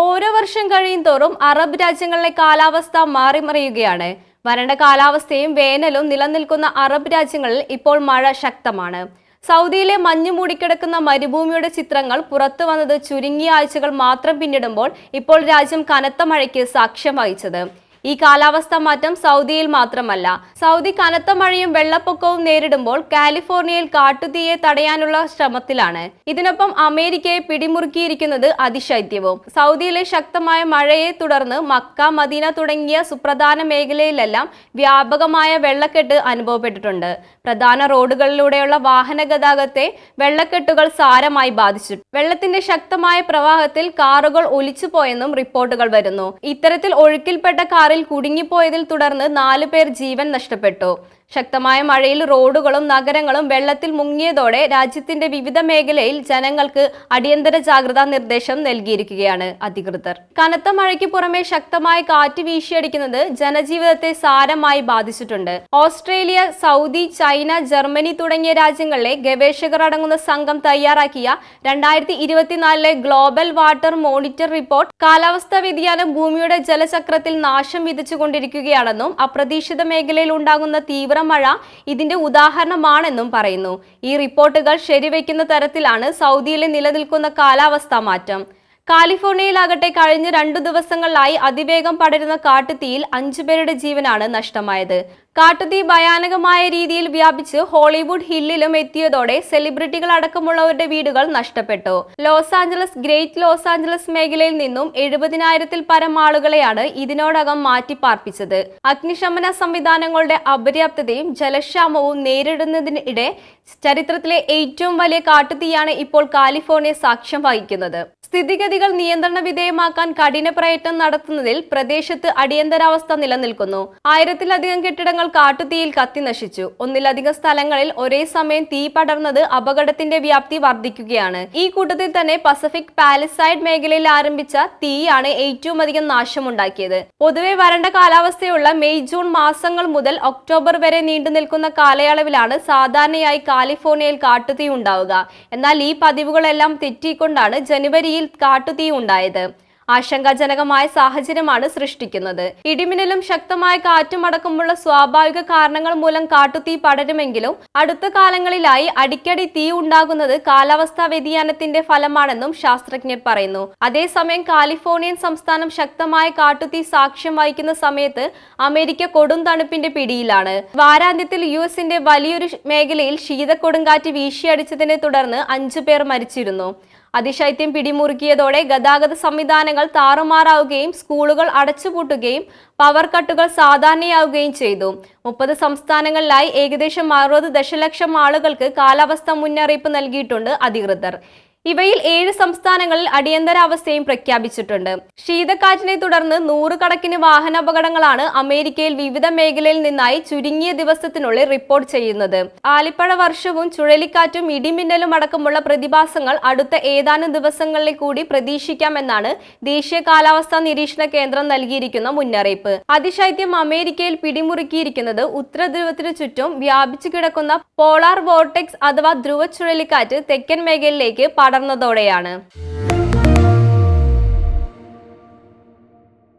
ഓരോ വർഷം കഴിയും തോറും അറബ് രാജ്യങ്ങളിലെ കാലാവസ്ഥ മാറിമറിയുകയാണ്. വരണ്ട കാലാവസ്ഥയും വേനലും നിലനിൽക്കുന്ന അറബ് രാജ്യങ്ങളിൽ ഇപ്പോൾ മഴ ശക്തമാണ്. സൗദിയിലെ മഞ്ഞു മൂടിക്കിടക്കുന്ന മരുഭൂമിയുടെ ചിത്രങ്ങൾ പുറത്തു വന്നത് ചുരുങ്ങിയ ആഴ്ചകൾ മാത്രം പിന്നിടുമ്പോൾ ഇപ്പോൾ രാജ്യം കനത്ത മഴയ്ക്ക് സാക്ഷ്യം വഹിച്ചത്. ഈ കാലാവസ്ഥ മാറ്റം സൗദിയിൽ മാത്രമല്ല. സൗദി കനത്ത മഴയും വെള്ളപ്പൊക്കവും നേരിടുമ്പോൾ കാലിഫോർണിയയിൽ കാട്ടുതീയെ തടയാനുള്ള ശ്രമത്തിലാണ്. ഇതിനൊപ്പം അമേരിക്കയെ പിടിമുറുക്കിയിരിക്കുന്നത് അതിശൈത്യവും. സൗദിയിലെ ശക്തമായ മഴയെ തുടർന്ന് മക്ക മദീന തുടങ്ങിയ സുപ്രധാന മേഖലയിലെല്ലാം വ്യാപകമായ വെള്ളക്കെട്ട് അനുഭവപ്പെട്ടിട്ടുണ്ട്. പ്രധാന റോഡുകളിലൂടെയുള്ള വാഹന ഗതാഗതത്തെ വെള്ളക്കെട്ടുകൾ സാരമായി ബാധിച്ചു വെള്ളത്തിന്റെ ശക്തമായ പ്രവാഹത്തിൽ കാറുകൾ ഒലിച്ചുപോയെന്നും റിപ്പോർട്ടുകൾ വരുന്നു. ഇത്തരത്തിൽ ഒഴുക്കിൽപ്പെട്ട കാറിൽ കുടുങ്ങിപ്പോയതിൽ തുടർന്ന് നാലു പേർ ജീവൻ നഷ്ടപ്പെട്ടു. ശക്തമായ മഴയിൽ റോഡുകളും നഗരങ്ങളും വെള്ളത്തിൽ മുങ്ങിയതോടെ രാജ്യത്തിന്റെ വിവിധ മേഖലയിൽ ജനങ്ങൾക്ക് അടിയന്തര ജാഗ്രതാ നിർദ്ദേശം നൽകിയിരിക്കുകയാണ് അധികൃതർ. കനത്ത മഴയ്ക്ക് പുറമെ ശക്തമായ കാറ്റ് വീശിയടിക്കുന്നത് ജനജീവിതത്തെ സാരമായി ബാധിച്ചിട്ടുണ്ട്. ഓസ്ട്രേലിയ സൗദി ചൈന ജർമ്മനി തുടങ്ങിയ രാജ്യങ്ങളിലെ ഗവേഷകർ അടങ്ങുന്ന സംഘം തയ്യാറാക്കിയ രണ്ടായിരത്തി ഇരുപത്തിനാലിലെ ഗ്ലോബൽ വാട്ടർ മോണിറ്റർ റിപ്പോർട്ട് കാലാവസ്ഥാ വ്യതിയാനം ഭൂമിയുടെ ജലചക്രത്തിൽ നാശം വിതച്ചുകൊണ്ടിരിക്കുകയാണെന്നും അപ്രതീക്ഷിത മേഖലയിൽ ഉണ്ടാകുന്ന തീവ്ര മഴ ഇതിന്റെ ഉദാഹരണമാണെന്നും പറയുന്നു. ഈ റിപ്പോർട്ടുകൾ ശരിവെക്കുന്ന തരത്തിലാണ് സൗദിയിലെ നിലനിൽക്കുന്ന കാലാവസ്ഥാ മാറ്റം. കാലിഫോർണിയയിലാകട്ടെ കഴിഞ്ഞ രണ്ടു ദിവസങ്ങളിലായി അതിവേഗം പടരുന്ന കാട്ടുതീയിൽ അഞ്ചുപേരുടെ ജീവനാണ് നഷ്ടമായത്. കാട്ടുതീ ഭയാനകമായ രീതിയിൽ വ്യാപിച്ച് ഹോളിവുഡ് ഹില്ലിലും എത്തിയതോടെ സെലിബ്രിറ്റികൾ അടക്കമുള്ളവരുടെ വീടുകൾ നഷ്ടപ്പെട്ടു. Los Angeles great Los Angeles മേഖലയിൽ നിന്നും എഴുപതിനായിരത്തിൽ പരം ആളുകളെയാണ് ഇതിനോടകം മാറ്റിപ്പാർപ്പിച്ചത് അഗ്നിശമന സംവിധാനങ്ങളുടെ അപര്യാപ്തതയും ജലക്ഷാമവും നേരിടുന്നതിനിടെ ചരിത്രത്തിലെ ഏറ്റവും വലിയ കാട്ടുതീയാണ് ഇപ്പോൾ കാലിഫോർണിയ സാക്ഷ്യം വഹിക്കുന്നത്. സ്ഥിതിഗതികൾ നിയന്ത്രണ വിധേയമാക്കാൻ കഠിന പ്രയത്നം നടത്തുന്നതിൽ പ്രദേശത്ത് അടിയന്തരാവസ്ഥ നിലനിൽക്കുന്നു. ആയിരത്തിലധികം കെട്ടിടങ്ങൾ കാട്ടുതീയിൽ കത്തിനശിച്ചു ഒന്നിലധികം സ്ഥലങ്ങളിൽ ഒരേ സമയം തീ പടർന്നത് അപകടത്തിന്റെ വ്യാപ്തി വർദ്ധിക്കുകയാണ്. ഈ കൂട്ടത്തിൽ തന്നെ പസഫിക് പാലസൈഡ് മേഖലയിൽ ആരംഭിച്ച തീയാണ് ഏറ്റവും അധികം നാശമുണ്ടാക്കിയത്. പൊതുവെ വരണ്ട കാലാവസ്ഥയുള്ള മെയ് ജൂൺ മാസങ്ങൾ മുതൽ ഒക്ടോബർ വരെ നീണ്ടു നിൽക്കുന്ന കാലയളവിലാണ് സാധാരണയായി കാലിഫോർണിയയിൽ കാട്ടുതീ ഉണ്ടാവുക. എന്നാൽ ഈ പതിവുകളെല്ലാം തെറ്റിക്കൊണ്ടാണ് ജനുവരിയിൽ കാട്ടുതീ ഉണ്ടായത് ആശങ്കാജനകമായ സാഹചര്യമാണ് സൃഷ്ടിക്കുന്നത്. ഇടിമിന്നലും ശക്തമായ കാറ്റും അടക്കമുള്ള സ്വാഭാവിക കാരണങ്ങൾ മൂലം കാട്ടുതീ പടരുമെങ്കിലും അടുത്ത കാലങ്ങളിലായി അടിക്കടി തീ ഉണ്ടാകുന്നത് കാലാവസ്ഥാ വ്യതിയാനത്തിന്റെ ഫലമാണെന്നും ശാസ്ത്രജ്ഞർ പറയുന്നു. അതേസമയം കാലിഫോർണിയൻ സംസ്ഥാനം ശക്തമായ കാട്ടുതീ സാക്ഷ്യം വഹിക്കുന്ന സമയത്ത് അമേരിക്ക കൊടും തണുപ്പിന്റെ പിടിയിലാണ്. വാരാന്ത്യത്തിൽ യു എസിന്റെ വലിയൊരു മേഖലയിൽ ശീതക്കൊടുങ്കാറ്റ് വീശിയടിച്ചതിനെ തുടർന്ന് അഞ്ചു പേർ മരിച്ചിരുന്നു. അതിശൈത്യം പിടിമുറുക്കിയതോടെ ഗതാഗത സംവിധാനങ്ങൾ താറുമാറാവുകയും സ്കൂളുകൾ അടച്ചുപൂട്ടുകയും പവർ കട്ടുകൾ സാധാരണയാവുകയും ചെയ്തു. മുപ്പത് സംസ്ഥാനങ്ങളിലായി ഏകദേശം അറുപത് ദശലക്ഷം ആളുകൾക്ക് കാലാവസ്ഥ മുന്നറിയിപ്പ് നൽകിയിട്ടുണ്ട് അധികൃതർ. ഇവയിൽ ഏഴ് സംസ്ഥാനങ്ങളിൽ അടിയന്തരാവസ്ഥയും പ്രഖ്യാപിച്ചിട്ടുണ്ട്. ശീതക്കാറ്റിനെ തുടർന്ന് നൂറുകണക്കിന് വാഹനാപകടങ്ങളാണ് അമേരിക്കയിൽ വിവിധ മേഖലയിൽ നിന്നായി ചുരുങ്ങിയ ദിവസത്തിനുള്ളിൽ റിപ്പോർട്ട് ചെയ്യുന്നത്. ആലിപ്പഴ വർഷവും ചുഴലിക്കാറ്റും ഇടിമിന്നലും അടക്കമുള്ള പ്രതിഭാസങ്ങൾ അടുത്ത ഏതാനും ദിവസങ്ങളിൽ കൂടി പ്രതീക്ഷിക്കാമെന്നാണ് ദേശീയ കാലാവസ്ഥാ നിരീക്ഷണ കേന്ദ്രം നൽകിയിരിക്കുന്ന മുന്നറിയിപ്പ്. അതിശൈത്യം അമേരിക്കയിൽ പിടിമുറുക്കിയിരിക്കുന്നത് ഉത്തരധ്രുവത്തിനു ചുറ്റും വ്യാപിച്ചു കിടക്കുന്ന പോളാർ വോർട്ടെക്സ് അഥവാ ധ്രുവ ചുഴലിക്കാറ്റ് തെക്കൻ മേഖലയിലേക്ക് പടർന്നതോടെയാണ്